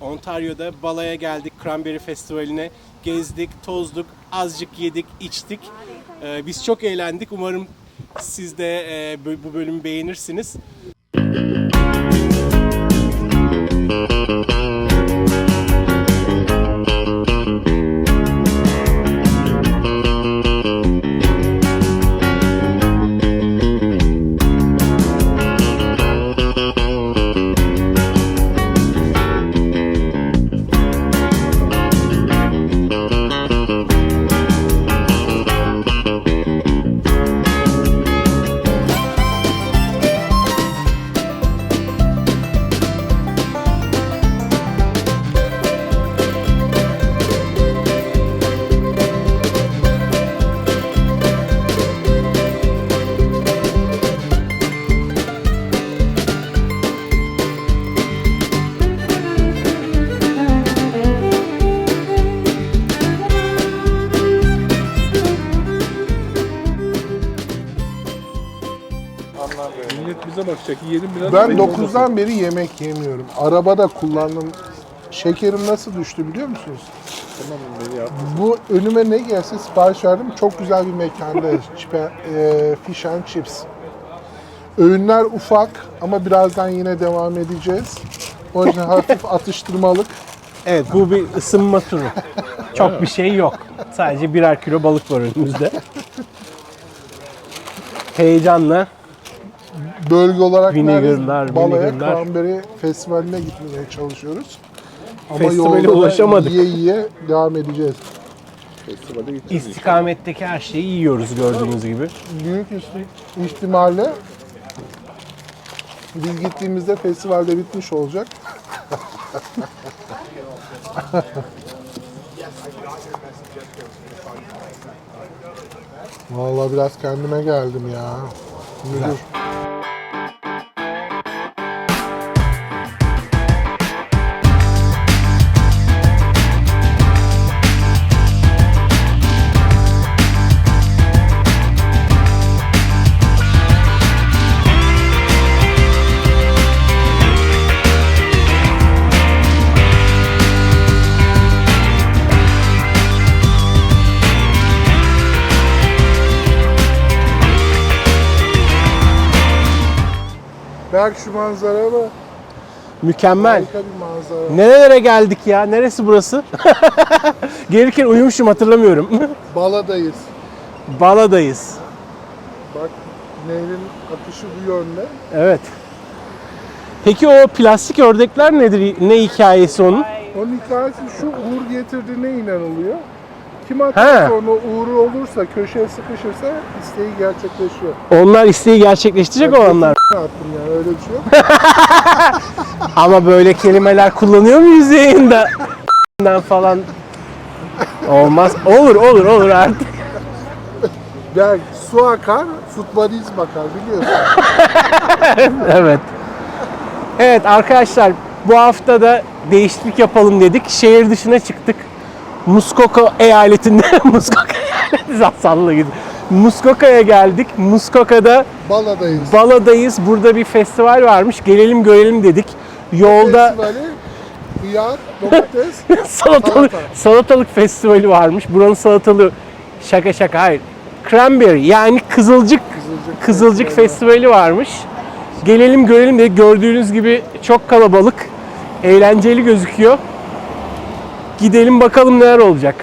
Ontario'da balaya geldik Cranberry Festivali'ne. Gezdik, tozduk, azıcık yedik, içtik. Ee, biz çok eğlendik. Umarım siz de e, bu bölümü beğenirsiniz. Millet bize bakacak. Yiyelim biraz. Ben Benim 9'dan beri yemek yemiyorum. Arabada kullandım. Şekerim nasıl düştü biliyor musunuz? Tamam beni yap. Bu önüme ne gelse sipariş verdim. Çok güzel bir mekanda. Çipe- e, fish and chips. Öğünler ufak ama birazdan yine devam edeceğiz. O yüzden hafif atıştırmalık. Evet bu bir ısınma turu. Çok bir şey yok. Sadece birer kilo balık var önümüzde. Heyecanla Bölge olarak Vinegarlar? Balaya vinegarlar. Cranberry Festivali'ne gitmeye çalışıyoruz. Ama Festivale yolda da ulaşamadık. yiye yiye devam edeceğiz. Festivale gideceğiz. istikametteki her şeyi yiyoruz gördüğünüz gibi. büyük ihti- ihtimalle biz gittiğimizde festivalde bitmiş olacak. Vallahi biraz kendime geldim ya. Müdür. Berk şu manzaraya bak. Mükemmel. Harika bir manzara. Nerelere geldik ya? Neresi burası? Gelirken uyumuşum hatırlamıyorum. Baladayız. Bala'dayız. Bak nehrin akışı bu yönde. Evet. Peki o plastik ördekler nedir? Ne hikayesi onun? Onun hikayesi şu uğur getirdiğine inanılıyor. Kim He. atarsa onu uğru olursa, köşeye sıkışırsa isteği gerçekleşiyor. Onlar isteği gerçekleştirecek olanlar. Ne yaptım yani öyle bir şey yok. Ama böyle kelimeler kullanıyor muyuz yayında? falan. Olmaz. Olur olur olur artık. Berk su akar, futbolist bakar biliyorsun. Evet. Evet arkadaşlar bu hafta da değişiklik yapalım dedik. Şehir dışına çıktık. Muskoka eyaletinde Muskoka eyaleti salla gibi. Muskoka'ya geldik. Muskoka'da Baladayız. Bala'dayız. Burada bir festival varmış. Gelelim görelim dedik. Yolda Festivali, hıyar, domates, salatalık Salata. salatalık festivali varmış. Buranın salatalığı şaka şaka hayır. Cranberry yani kızılcık Kızılcık kızılcık festivali. varmış. Gelelim görelim de gördüğünüz gibi çok kalabalık. Eğlenceli gözüküyor. Gidelim bakalım neler olacak.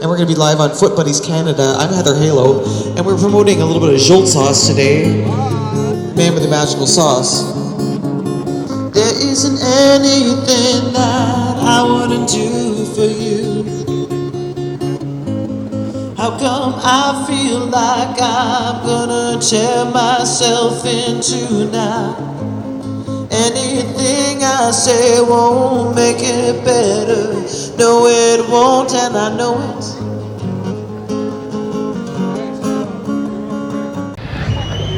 And we're going to be live on Foot Buddies Canada. I'm Heather Halo, and we're promoting a little bit of Jolt sauce today. Man with the magical sauce. There isn't anything that I wouldn't do for you. How come I feel like I'm gonna tear myself into now? Anything I say won't make it better. No, it won't, and I know it.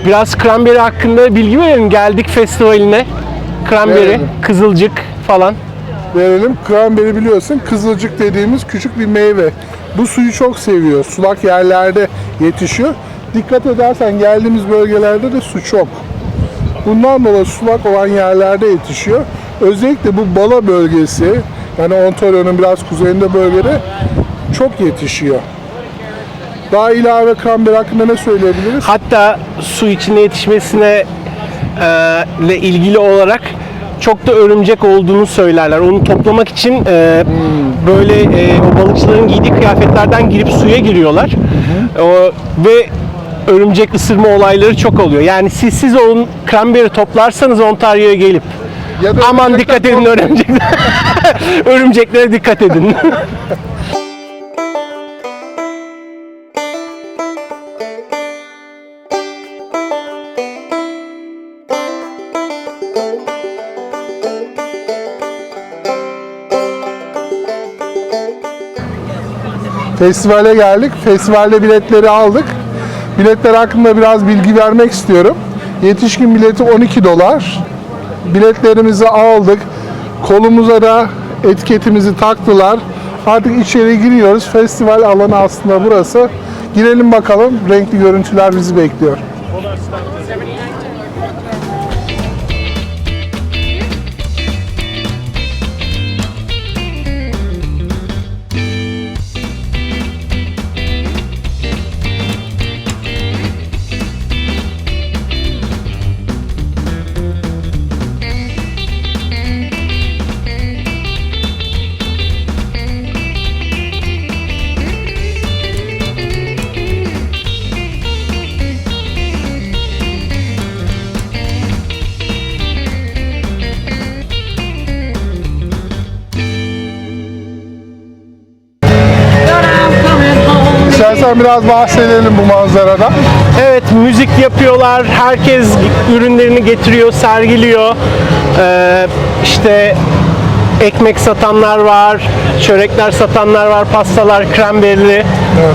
Biraz Cranberry hakkında bilgi verelim. Geldik festivaline. Cranberry, Verelim. Kızılcık falan. Verelim. Cranberry biliyorsun kızılcık dediğimiz küçük bir meyve. Bu suyu çok seviyor. Sulak yerlerde yetişiyor. Dikkat edersen geldiğimiz bölgelerde de su çok. Bundan dolayı sulak olan yerlerde yetişiyor. Özellikle bu Bala bölgesi, yani Ontario'nun biraz kuzeyinde bölgede çok yetişiyor. Daha ilave cranberry hakkında ne söyleyebiliriz? Hatta su içinde yetişmesine e, ile ilgili olarak çok da örümcek olduğunu söylerler. Onu toplamak için e, böyle e, o balıkçıların giydiği kıyafetlerden girip suya giriyorlar. O, ve örümcek ısırma olayları çok oluyor. Yani siz siz olun cranberry toplarsanız Ontario'ya gelip Ya da aman dikkat edin örümcekler. Örümceklere dikkat edin. Festivale geldik. Festivalde biletleri aldık. Biletler hakkında biraz bilgi vermek istiyorum. Yetişkin bileti 12 dolar. Biletlerimizi aldık. Kolumuza da etiketimizi taktılar. Artık içeri giriyoruz. Festival alanı aslında burası. Girelim bakalım. Renkli görüntüler bizi bekliyor. İstersen biraz bahsedelim bu manzaradan. Evet müzik yapıyorlar. Herkes ürünlerini getiriyor, sergiliyor. Ee, işte ekmek satanlar var, çörekler satanlar var, pastalar, kremberli,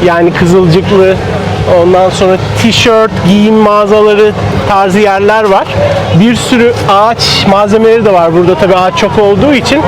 yani kızılcıklı. Ondan sonra tişört, giyim mağazaları tarzı yerler var. Bir sürü ağaç malzemeleri de var burada tabii ağaç çok olduğu için.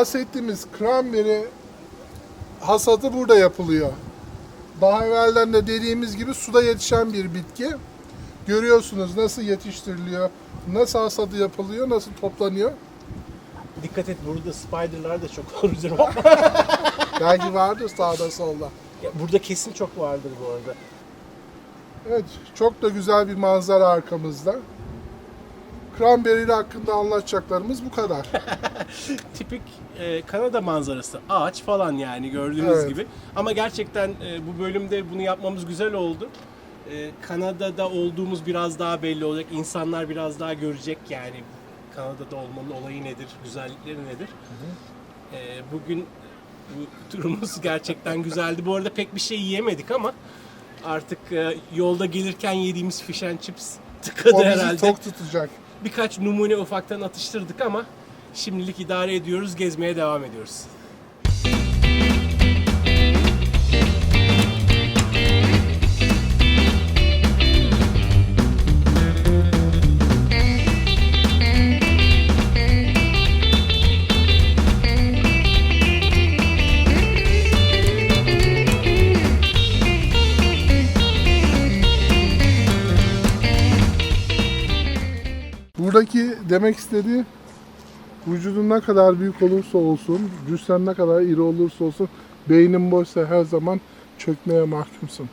Bahsettiğimiz cranberry hasadı burada yapılıyor. Daha evvelden de dediğimiz gibi suda yetişen bir bitki. Görüyorsunuz nasıl yetiştiriliyor, nasıl hasadı yapılıyor, nasıl toplanıyor. Dikkat et burada spiderlar da çok var üzerime. Belki vardır sağda solda. burada kesin çok vardır bu arada. Evet, çok da güzel bir manzara arkamızda. Cranberry hakkında anlatacaklarımız bu kadar. tipik e, Kanada manzarası. Ağaç falan yani gördüğünüz Evet. gibi. Ama gerçekten e, bu bölümde bunu yapmamız güzel oldu. E, Kanada'da olduğumuz biraz daha belli olacak. İnsanlar biraz daha görecek yani Kanada'da olmanın olayı nedir, güzellikleri nedir. E, bugün bu turumuz gerçekten güzeldi. Bu arada pek bir şey yiyemedik ama artık e, yolda gelirken yediğimiz fish and chips tıkadı o bizi herhalde. tok tutacak. Birkaç numune ufaktan atıştırdık ama şimdilik idare ediyoruz, gezmeye devam ediyoruz. Buradaki demek istediği vücudun ne kadar büyük olursa olsun, cüssen ne kadar iri olursa olsun, beynin boşsa her zaman çökmeye mahkumsun.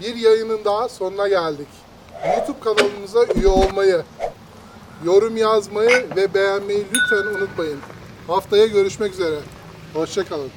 Bir yayının daha sonuna geldik. YouTube kanalımıza üye olmayı, yorum yazmayı ve beğenmeyi lütfen unutmayın. Haftaya görüşmek üzere. Hoşçakalın.